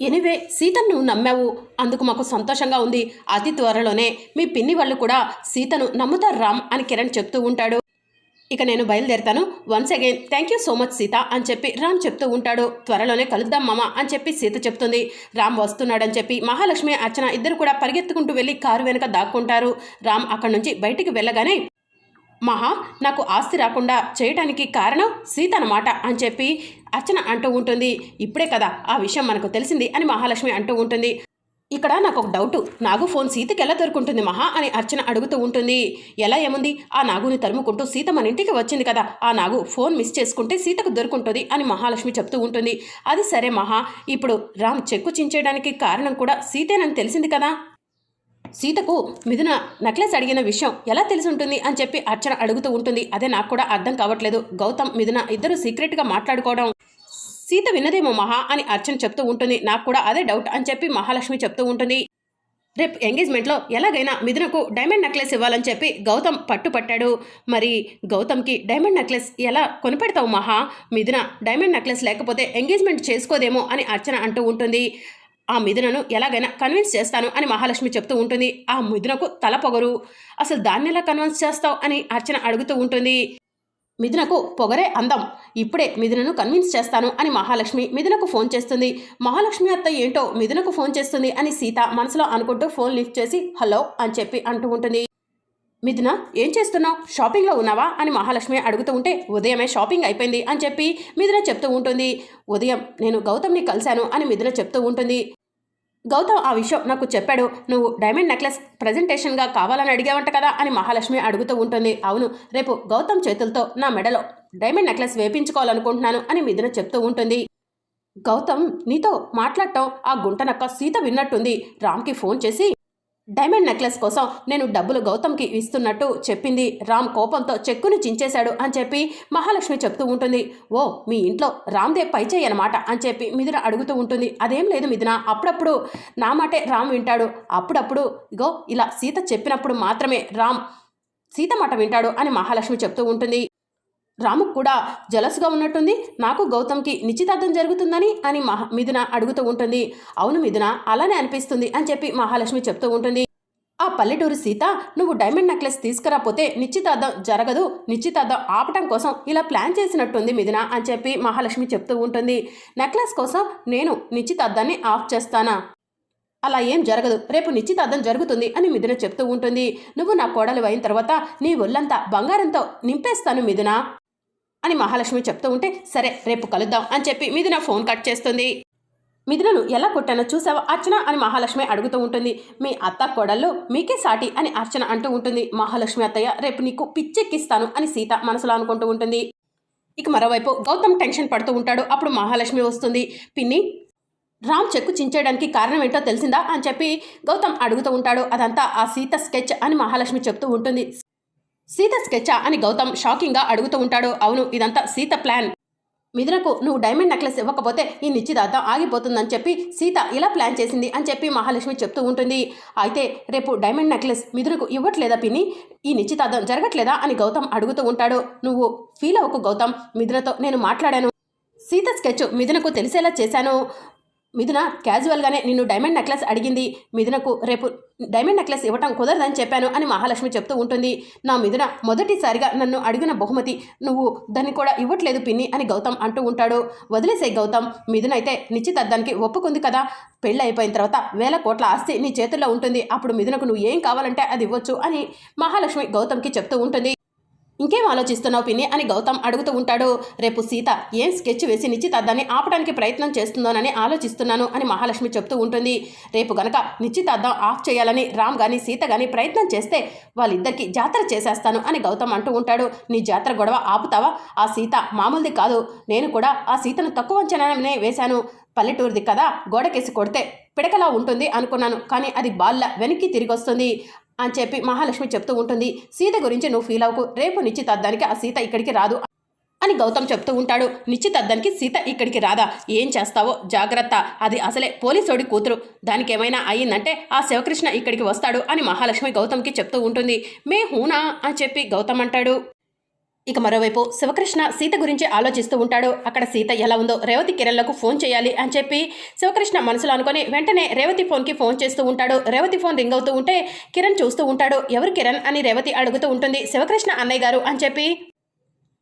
Anyway సీతను నువ్వు నమ్మావు. అందుకు మాకు సంతోషంగా ఉంది. అతి త్వరలోనే మీ పిన్ని వాళ్ళు కూడా సీతను నమ్ముతారు రామ్ అని కిరణ్ చెప్తూ ఉంటాడు. ఇక నేను బయలుదేరుతాను. Once again thank you so much Sita అని చెప్పి రామ్ చెప్తూ ఉంటాడు. త్వరలోనే కలుద్దాం మామ అని చెప్పి సీత చెప్తుంది. రామ్ వస్తున్నాడని చెప్పి మహాలక్ష్మి అర్చన ఇద్దరు కూడా పరిగెత్తుకుంటూ వెళ్ళి కారు వెనుక దాక్కుంటారు. రామ్ అక్కడి నుంచి బయటికి వెళ్ళగానే మహా నాకు ఆస్తి రాకుండా చేయటానికి కారణం సీత అన్నమాట అని చెప్పి అర్చన అంటూ ఉంటుంది. ఇప్పుడే కదా ఆ విషయం మనకు తెలిసింది అని మహాలక్ష్మి అంటూ ఉంటుంది. ఇక్కడ నాకు ఒక డౌట్. నాగు ఫోన్ సీతకి ఎలా దొరుకుంటుంది మహా అని అర్చన అడుగుతూ ఉంటుంది. ఎలా ఏముంది? ఆ నాగుని తరుముకుంటూ సీత మన ఇంటికి వచ్చింది కదా. ఆ నాగు ఫోన్ మిస్ చేసుకుంటే సీతకు దొరుకుంటుంది అని మహాలక్ష్మి చెప్తూ ఉంటుంది. అది సరే మహా. ఇప్పుడు రామ్ చెక్కు చించేయడానికి కారణం కూడా సీతేనని తెలిసింది కదా. సీతకు మిథున నెక్లెస్ అడిగిన విషయం ఎలా తెలిసి ఉంటుంది అని చెప్పి అర్చన అడుగుతూ ఉంటుంది. అదే నాకు కూడా అర్థం కావట్లేదు. గౌతమ్ మిథున ఇద్దరు సీక్రెట్గా మాట్లాడుకోవడం. సీత విన్నదేమో మహా అని అర్చన చెప్తూ ఉంటుంది. నాకు కూడా అదే డౌట్ అని చెప్పి మహాలక్ష్మి చెప్తూ ఉంటుంది. రేపు ఎంగేజ్మెంట్లో ఎలాగైనా మిథునకు డైమండ్ నెక్లెస్ ఇవ్వాలని చెప్పి గౌతమ్ పట్టుపట్టాడు. మరి గౌతమ్కి డైమండ్ నెక్లెస్ ఎలా కొనిపెడతావు మహా? మిథున డైమండ్ నెక్లెస్ లేకపోతే ఎంగేజ్మెంట్ చేసుకోదేమో అని అర్చన అంటూ ఉంటుంది. ఆ మిథునను ఎలాగైనా కన్విన్స్ చేస్తాను అని మహాలక్ష్మి చెప్తూ ఉంటుంది. ఆ మిథునకు తల పొగరు. అసలు దాన్ని ఎలా కన్విన్స్ చేస్తావు అని అర్చన అడుగుతూ ఉంటుంది. మిథునకు పొగరే అందం. ఇప్పుడే మిథునను కన్విన్స్ చేస్తాను అని మహాలక్ష్మి మిథునకు ఫోన్ చేస్తుంది. మహాలక్ష్మి అత్త ఏంటో మిథునకు ఫోన్ చేస్తుంది అని సీత మనసులో అనుకుంటూ ఫోన్ లిఫ్ట్ చేసి హలో అని చెప్పి అంటూ ఉంటుంది. మిథున ఏం చేస్తున్నావు? షాపింగ్లో ఉన్నావా? అని మహాలక్ష్మి అడుగుతూ ఉంటే ఉదయమే షాపింగ్ అయిపోయింది అని చెప్పి మిథున చెప్తూ ఉంటుంది. ఉదయం నేను గౌతమ్ని కలిశాను అని మిథున చెప్తూ ఉంటుంది. గౌతమ్ ఆ విషయం నాకు చెప్పాడు. నువ్వు డైమండ్ నెక్లెస్ ప్రజెంటేషన్గా కావాలని అడిగావంట కదా అని మహాలక్ష్మి అడుగుతూ ఉంటుంది. అవును రేపు గౌతమ్ చేతులతో నా మెడలో డైమండ్ నెక్లెస్ వేపించుకోవాలనుకుంటున్నాను అని మిథున చెప్తూ ఉంటుంది. గౌతమ్ నీతో మాట్లాడటం ఆ గుంటనక్క సీత విన్నట్టుంది. రామ్కి ఫోన్ చేసి డైమండ్ నెక్లెస్ కోసం నేను డబ్బులు గౌతమ్కి ఇస్తున్నట్టు చెప్పింది. రామ్ కోపంతో చెక్కుని చించేశాడు అని చెప్పి మహాలక్ష్మి చెప్తూ ఉంటుంది. ఓ మీ ఇంట్లో రామ్దే పైచేయి అనమాట అని చెప్పి మిథున అడుగుతూ ఉంటుంది. అదేం లేదు మిథున అప్పుడప్పుడు నా మాటే రామ్ వింటాడు. అప్పుడప్పుడు ఇగో ఇలా సీత చెప్పినప్పుడు మాత్రమే రామ్ సీత మాట వింటాడు అని మహాలక్ష్మి చెప్తూ ఉంటుంది. రాముకు కూడా జలసుగా ఉన్నట్టుంది. నాకు గౌతమ్కి నిశ్చితార్థం జరుగుతుందని అని మహా మిథున అడుగుతూ ఉంటుంది. అవును మిథున అలానే అనిపిస్తుంది అని చెప్పి మహాలక్ష్మి చెప్తూ ఉంటుంది. ఆ పల్లెటూరు సీత నువ్వు డైమండ్ నెక్లెస్ తీసుకురాపోతే నిశ్చితార్థం జరగదు. నిశ్చితార్థం ఆపటం కోసం ఇలా ప్లాన్ చేసినట్టుంది మిథున అని చెప్పి మహాలక్ష్మి చెప్తూ ఉంటుంది. నెక్లెస్ కోసం నేను నిశ్చితార్థాన్ని ఆఫ్ చేస్తానా? అలా ఏం జరగదు. రేపు నిశ్చితార్థం జరుగుతుంది అని మిథున చెప్తూ ఉంటుంది. నువ్వు నా కోడలు అయిన తర్వాత నీ ఒళ్ళంతా బంగారంతో నింపేస్తాను మిథున. అని మహాలక్ష్మి చెప్తూ ఉంటే సరే రేపు కలుద్దాం అని చెప్పి మిథున ఫోన్ కట్ చేస్తుంది. మిథునను ఎలా కొట్టానో చూసావా అర్చన అని మహాలక్ష్మి అడుగుతూ ఉంటుంది. మీ అత్త కోడల్లో మీకే సాటి అని అర్చన అంటూ ఉంటుంది. మహాలక్ష్మి అత్తయ్య రేపు నీకు పిచ్చెక్కిస్తాను అని సీత మనసులో అనుకుంటూ ఉంటుంది. ఇక మరోవైపు గౌతమ్ టెన్షన్ పడుతూ ఉంటాడు. అప్పుడు మహాలక్ష్మి వస్తుంది. పిన్ని రామ్ చెక్కు చించేయడానికి కారణం ఏంటో తెలిసిందా అని చెప్పి గౌతమ్ అడుగుతూ ఉంటాడు. అదంతా ఆ సీత స్కెచ్ అని మహాలక్ష్మి చెప్తూ ఉంటుంది. సీత స్కెచ్చా అని గౌతమ్ షాకింగ్గా అడుగుతూ ఉంటాడు. అవును ఇదంతా సీత ప్లాన్. మిథునకు నువ్వు డైమండ్ నెక్లెస్ ఇవ్వకపోతే ఈ నిశ్చితార్థం ఆగిపోతుందని చెప్పి సీత ఇలా ప్లాన్ చేసింది అని చెప్పి మహాలక్ష్మి చెప్తూ ఉంటుంది. అయితే రేపు డైమండ్ నెక్లెస్ మిథునకు ఇవ్వట్లేదా పిన్ని? ఈ నిశ్చితార్థం జరగట్లేదా అని గౌతమ్ అడుగుతూ ఉంటాడు. నువ్వు ఫీల్ అవ్వకు గౌతమ్ మిథునతో నేను మాట్లాడాను. సీత స్కెచ్ మిథునకు తెలిసేలా చేశాను. మిథున క్యాజువల్గానే నిన్ను డైమండ్ నెక్లెస్ అడిగింది. మిథునకు రేపు డైమండ్ నెక్లెస్ ఇవ్వటం కుదరదని చెప్పాను అని మహాలక్ష్మి చెప్తూ ఉంటుంది. నా మీదున మొదటిసారిగా నన్ను అడిగిన బహుమతి నువ్వు దాన్ని కూడా ఇవ్వట్లేదు పిన్ని అని గౌతమ్ అంటూ ఉంటాడు. వదిలేసే గౌతమ్ మిథునైతే అయితే నిశ్చితార్థానికి ఒప్పుకుంది కదా. పెళ్ళి అయిపోయిన తర్వాత వేల కోట్ల ఆస్తి నీ చేతుల్లో ఉంటుంది. అప్పుడు మిథునకు నువ్వు ఏం కావాలంటే అది ఇవ్వచ్చు అని మహాలక్ష్మి గౌతమ్కి చెప్తూ ఉంటుంది. ఇంకేం ఆలోచిస్తున్నావు పిన్ని అని గౌతమ్ అడుగుతూ ఉంటాడు. రేపు సీత ఏం స్కెచ్ వేసి నిశ్చితార్థాన్ని ఆపడానికి ప్రయత్నం చేస్తుందోనని ఆలోచిస్తున్నాను అని మహాలక్ష్మి చెప్తూ ఉంటుంది. రేపు గనక నిశ్చితార్థం ఆఫ్ చేయాలని రామ్ గాని సీత గాని ప్రయత్నం చేస్తే వాళ్ళిద్దరికీ జాతర చేసేస్తాను అని గౌతమ్ అంటూ ఉంటాడు. నీ జాతర గొడవ ఆపుతావా? ఆ సీత మామూలుది కాదు. నేను కూడా ఆ సీతను తక్కువ అంచనానే వేశాను. పల్లెటూరిది కదా గోడకేసి కొడితే పిడకలా ఉంటుంది అనుకున్నాను. కానీ అది బాల్ల వెనక్కి తిరిగి వస్తుంది అని చెప్పి మహాలక్ష్మి చెప్తూ ఉంటుంది. సీత గురించి నువ్వు ఫీల్ అవ్వకు. రేపు నిశ్చితార్థానికి ఆ సీత ఇక్కడికి రాదు అని గౌతమ్ చెప్తూ ఉంటాడు. నిశ్చితార్థానికి సీత ఇక్కడికి రాదా? ఏం చేస్తావో? జాగ్రత్త. అది అసలే పోలీసోడి కూతురు. దానికి ఏమైనా అయ్యిందంటే ఆ శివకృష్ణ ఇక్కడికి వస్తాడు అని మహాలక్ష్మి గౌతమ్కి చెప్తూ ఉంటుంది. మే హూనా? అని చెప్పి గౌతమ్ అంటాడు. ఇక మరోవైపు శివకృష్ణ సీత గురించి ఆలోచిస్తూ ఉంటాడు. అక్కడ సీత ఎలా ఉందో రేవతి కిరణ్లకు ఫోన్ చేయాలి అని చెప్పి శివకృష్ణ మనసులో అనుకొని వెంటనే రేవతి ఫోన్కి ఫోన్ చేస్తూ ఉంటాడు. రేవతి ఫోన్ రింగ్ అవుతూ ఉంటే కిరణ్ చూస్తూ ఉంటాడు. ఎవరు కిరణ్ అని రేవతి అడుగుతూ ఉంటుంది. శివకృష్ణ అన్నయ్య గారు అని చెప్పి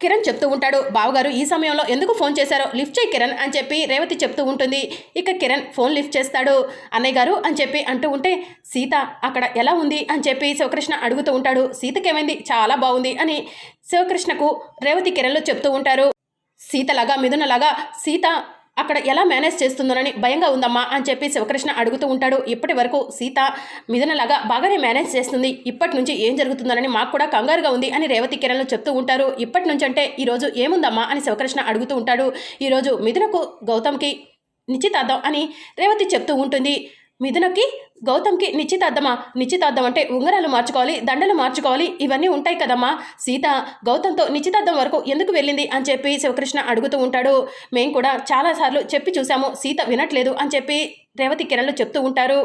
కిరణ్ చెప్తూ ఉంటాడు బావగారు ఈ సమయంలో ఎందుకు ఫోన్ చేశారో లిఫ్ట్ చేయి కిరణ్ అని చెప్పి రేవతి చెప్తూ ఉంటుంది. ఇక కిరణ్ ఫోన్ లిఫ్ట్ చేస్తాడు. అన్నయ్య గారు అని చెప్పి అంటూ ఉంటే సీత అక్కడ ఎలా ఉంది? అని చెప్పి శివకృష్ణ అడుగుతూ ఉంటాడు. సీతకేమైంది? చాలా బాగుంది అని శివకృష్ణకు రేవతి కిరణ్లో చెప్తూ ఉంటారు. సీతలాగా మిథునలాగా సీత అక్కడ ఎలా మేనేజ్ చేస్తుందోనని భయంగా ఉందమ్మా అని చెప్పి శివకృష్ణ అడుగుతూ ఉంటాడు. ఇప్పటి వరకు సీత మిథునలాగా బాగానే మేనేజ్ చేస్తుంది. ఇప్పటి నుంచి ఏం జరుగుతుందోనని మాకు కూడా కంగారుగా ఉంది అని రేవతి కిరణ్లు చెప్తూ ఉంటారు. ఇప్పటి నుంచి అంటే ఈరోజు ఏముందమ్మా అని శివకృష్ణ అడుగుతూ ఉంటాడు. ఈరోజు మిథునకు గౌతమ్కి నిశ్చితార్థం అని రేవతి చెప్తూ ఉంటుంది. మిథునకి గౌతమ్కి నిశ్చితార్థమా? నిశ్చితార్థం అంటే ఉంగరాలు మార్చుకోవాలి దండలు మార్చుకోవాలి ఇవన్నీ ఉంటాయి కదమ్మా. సీత గౌతమ్తో నిశ్చితార్థం వరకు ఎందుకు వెళ్ళింది అని చెప్పి శివకృష్ణ అడుగుతూ ఉంటాడు. మేము కూడా చాలాసార్లు చెప్పి చూసాము సీత వినట్లేదు అని చెప్పి రేవతి కిరణ్లు చెప్తూ ఉంటారు.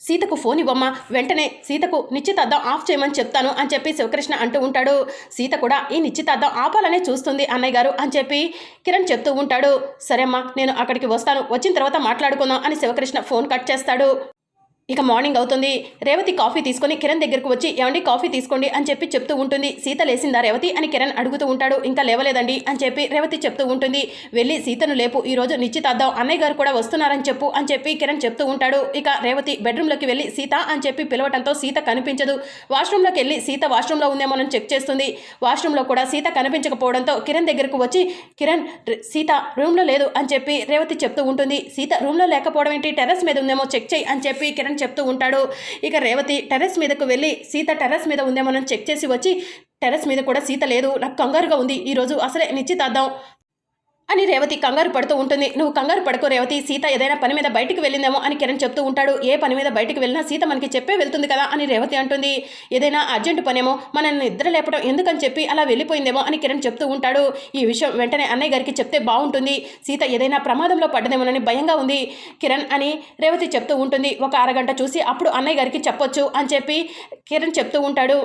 సీతకు ఫోన్ ఇవ్వమ్మా వెంటనే సీతకు నిశ్చితార్థం ఆఫ్ చేయమని చెప్తాను అని చెప్పి శివకృష్ణ అంటూ ఉంటాడు. సీత కూడా ఈ నిశ్చితార్థం ఆపాలనే చూస్తుంది అన్నయ్య గారు అని చెప్పి కిరణ్ చెప్తూ ఉంటాడు. సరే అమ్మా నేను అక్కడికి వస్తాను వచ్చిన తర్వాత మాట్లాడుకుందాం అని శివకృష్ణ ఫోన్ కట్ చేస్తాడు. ఇక మార్నింగ్ అవుతుంది. రేవతి కాఫీ తీసుకొని కిరణ్ దగ్గరకు వచ్చి ఏమండి కాఫీ తీసుకోండి అని చెప్పి చెప్తూ ఉంటుంది. సీత లేసిందా రేవతి? అని కిరణ్ అడుగుతూ ఉంటాడు. ఇంకా లేవలేదండి అని చెప్పి రేవతి చెప్తూ ఉంటుంది. వెళ్ళి సీతను లేపు ఈరోజు నిశ్చితార్థం అన్నయ్య గారు కూడా వస్తున్నారని చెప్పు అని చెప్పి కిరణ్ చెప్తూ ఉంటాడు. ఇక రేవతి బెడ్రూమ్లోకి వెళ్ళి సీత అని చెప్పి పిలవటంతో సీత కనిపించదు. వాష్రూమ్లోకి వెళ్ళి సీత వాష్రూమ్లో ఉందేమోనని చెక్ చేస్తుంది. వాష్రూమ్లో కూడా సీత కనిపించకపోవడంతో కిరణ్ దగ్గరకు వచ్చి కిరణ్ సీత రూమ్లో లేదు అని చెప్పి రేవతి చెప్తూ ఉంటుంది. సీత రూమ్లో లేకపోవడం ఏంటి? టెర్రస్ మీద ఉందేమో చెక్ చేయి అని చెప్పి కిరణ్ చెప్తూ ఉంటాడు. ఇక రేవతి టెర్రస్ మీదకు వెళ్ళి సీత టెర్రస్ మీద ఉందేమోనని చెక్ చేసి వచ్చి టెర్రస్ మీద కూడా సీత లేదు. నాకు కంగారుగా ఉంది. ఈరోజు అసలే నిశ్చితార్థం. అని రేవతి కంగారు పడుతూ ఉంటుంది. నువ్వు కంగారు పడుకో రేవతి. సీత ఏదైనా పని మీద బయటికి వెళ్ళిందేమో అని కిరణ్ చెప్తూ ఉంటాడు. ఏ పని మీద బయటికి వెళ్ళినా సీత మనకి చెప్పే వెళ్తుంది కదా అని రేవతి అంటుంది. ఏదైనా అర్జెంటు పనేమో మనల్ని నిద్ర లేపడం ఎందుకని చెప్పి అలా వెళ్ళిపోయిందేమో అని కిరణ్ చెప్తూ ఉంటాడు. ఈ విషయం వెంటనే అన్నయ్య గారికి చెప్తే బాగుంటుంది. సీత ఏదైనా ప్రమాదంలో పడ్డదేమోనని భయంగా ఉంది. కిరణ్ అని రేవతి చెప్తూ ఉంటుంది. ఒక అరగంట చూసి అప్పుడు అన్నయ్య గారికి చెప్పొచ్చు అని చెప్పి కిరణ్ చెప్తూ ఉంటాడు.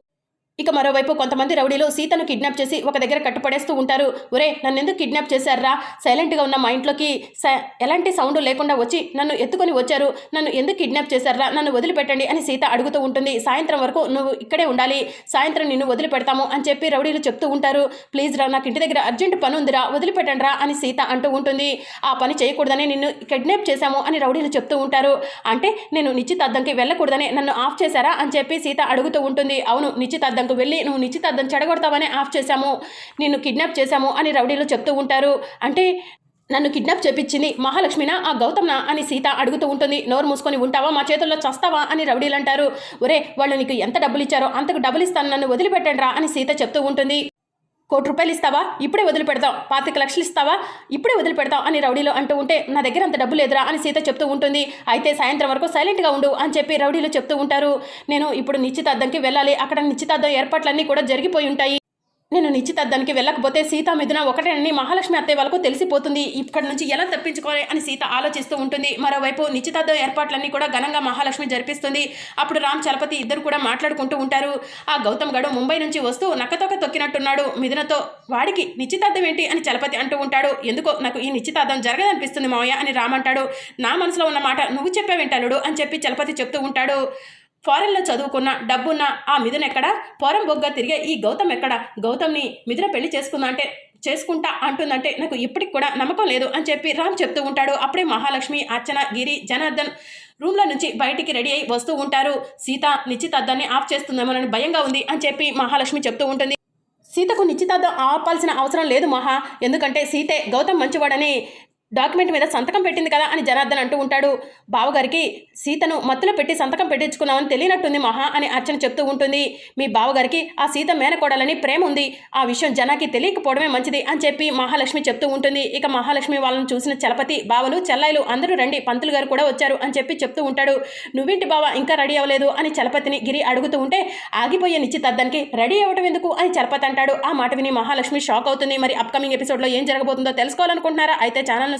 ఇక మరోవైపు కొంతమంది రౌడీలు సీతను కిడ్నాప్ చేసి ఒక దగ్గర కట్టుపడేస్తూ ఉంటారు. ఒరే నన్నెందుకు కిడ్నాప్ చేశారా సైలెంట్గా ఉన్న మా ఇంట్లోకి స- ఎలాంటి సౌండ్ లేకుండా వచ్చి నన్ను ఎత్తుకొని వచ్చారు. నన్ను ఎందుకు కిడ్నాప్ చేశారా నన్ను వదిలిపెట్టండి అని సీత అడుగుతూ ఉంటుంది. సాయంత్రం వరకు నువ్వు ఇక్కడే ఉండాలి. సాయంత్రం నిన్ను వదిలిపెడతాము అని చెప్పి రౌడీలు చెప్తూ ఉంటారు. ప్లీజ్ రా నాకు ఇంటి దగ్గర అర్జెంట్ పని ఉందిరా. వదిలిపెట్టండి రా అని సీత అంటూ ఉంటుంది. ఆ పని చేయకూడదని నిన్ను కిడ్నాప్ చేశాము అని రౌడీలు చెప్తూ ఉంటారు. అంటే నేను నిశ్చితార్థంకి వెళ్ళకూడదని నన్ను ఆఫ్ చేశారా అని చెప్పి సీత అడుగుతూ ఉంటుంది. అవును నిశ్చితార్థంకు వెళ్ళి నువ్వు నిశ్చితార్థం చెడగొడతావని ఆఫ్ చేశాము నిన్ను కిడ్నాప్ చేశాము అని రౌడీలు చెప్తూ ఉంటారు. అంటే నన్ను కిడ్నాప్ చేపించింది మహాలక్ష్మినా ఆ గౌతమ్నా అని సీత అడుగుతూ ఉంటుంది. నోరు మూసుకొని ఉంటావా? మా చేతుల్లో చస్తావా? అని రౌడీలు అంటారు. ఒరే వాళ్ళు నీకు ఎంత డబ్బులు ఇచ్చారో అంతకు డబ్బులు ఇస్తాను నన్ను వదిలిపెట్టండి రా అని సీత చెప్తూ ఉంటుంది. కోటి రూపాయలు ఇస్తావా? ఇప్పుడే వదిలిపెడతాం పాతిక లక్షలు ఇస్తావా? ఇప్పుడే వదిలిపెడతాం అని రౌడీలో అంటూ ఉంటే నా దగ్గర అంత డబ్బు లేదురా అని సీత చెప్తూ ఉంటుంది. అయితే సాయంత్రం వరకు సైలెంట్గా ఉండు అని చెప్పి రౌడీలు చెప్తూ ఉంటారు. నేను ఇప్పుడు నిశ్చితార్థంకి వెళ్ళాలి. అక్కడ నిశ్చితార్థం ఏర్పాట్లన్నీ కూడా జరిగిపోయి ఉంటాయి. నేను నిశ్చితార్థానికి వెళ్ళకపోతే సీత మిథున ఒకటేనని మహాలక్ష్మి అత్తయ్య వాళ్ళకు తెలిసిపోతుంది. ఇక్కడి నుంచి ఎలా తప్పించుకోవాలి అని సీత ఆలోచిస్తూ ఉంటుంది. మరోవైపు నిశ్చితార్థం ఏర్పాట్లన్నీ కూడా ఘనంగా మహాలక్ష్మి జరిపిస్తుంది. అప్పుడు రామ్ చలపతి ఇద్దరు కూడా మాట్లాడుకుంటూ ఉంటారు. ఆ గౌతమ్ గడు ముంబై నుంచి వస్తూ నక్కతోక తొక్కినట్టున్నాడు. మిథునతో వాడికి నిశ్చితార్థం ఏంటి? అని చలపతి అంటూ ఉంటాడు. ఎందుకో నాకు ఈ నిశ్చితార్థం జరగదనిపిస్తుంది మావయ్య అని రామ్ అంటాడు. నా మనసులో ఉన్న మాట నువ్వు చెప్పే వింటాలుడు అని చెప్పి చలపతి చెప్తూ ఉంటాడు. ఫారెన్లో చదువుకున్న డబ్బున్న ఆ మిథున ఎక్కడ? పోరం బొగ్గ తిరిగే ఈ గౌతమ్ ఎక్కడ? గౌతమ్ని మిథున పెళ్ళి చేసుకుందా అంటే చేసుకుంటా అంటుందంటే నాకు ఇప్పటికి కూడా నమ్మకం లేదు అని చెప్పి రామ్ చెప్తూ ఉంటాడు. అప్పుడే మహాలక్ష్మి అర్చన గిరి జనార్దన్ రూమ్లో నుంచి బయటికి రెడీ అయి వస్తూ ఉంటారు. సీత నిశ్చితార్థాన్ని ఆఫ్ చేస్తుందేమోనని భయంగా ఉంది అని చెప్పి మహాలక్ష్మి చెప్తూ ఉంటుంది. సీతకు నిశ్చితార్థం ఆపాల్సిన అవసరం లేదు మహా. ఎందుకంటే సీతే గౌతమ్ మంచివాడని డాక్యుమెంట్ మీద సంతకం పెట్టింది కదా అని జనార్దన్ అంటూ ఉంటాడు. బావగారికి సీతను మత్తులో పెట్టి సంతకం పెట్టించుకున్నామని తెలియనట్టుంది మహా అని అర్చన చెప్తూ ఉంటుంది. మీ బావగారికి ఆ సీత మేనకోడాలని ప్రేమ ఉంది. ఆ విషయం జనాకి తెలియకపోవడమే మంచిది అని చెప్పి మహాలక్ష్మి చెప్తూ ఉంటుంది. ఇక మహాలక్ష్మి వాళ్ళని చూసిన చలపతి బావలు చెల్లాయిలు అందరూ రండి పంతులు గారు కూడా వచ్చారు అని చెప్పి చెప్తూ ఉంటాడు. నువ్వేంటి బావ ఇంకా రెడీ అవ్వలేదు అని చలపతిని గిరి అడుగుతూ ఉంటే ఆగిపోయే నిశ్చితార్థానికి రెడీ అవ్వటం ఎందుకు అని చలపతి అంటాడు. ఆ మాట విని మహాలక్ష్మి షాక్ అవుతుంది. మరి అప్కమింగ్ ఎపిసోడ్లో ఏం జరగబోతుందో తెలుసుకోవాలనుకుంటున్నారా? అయితే ఛానల్ను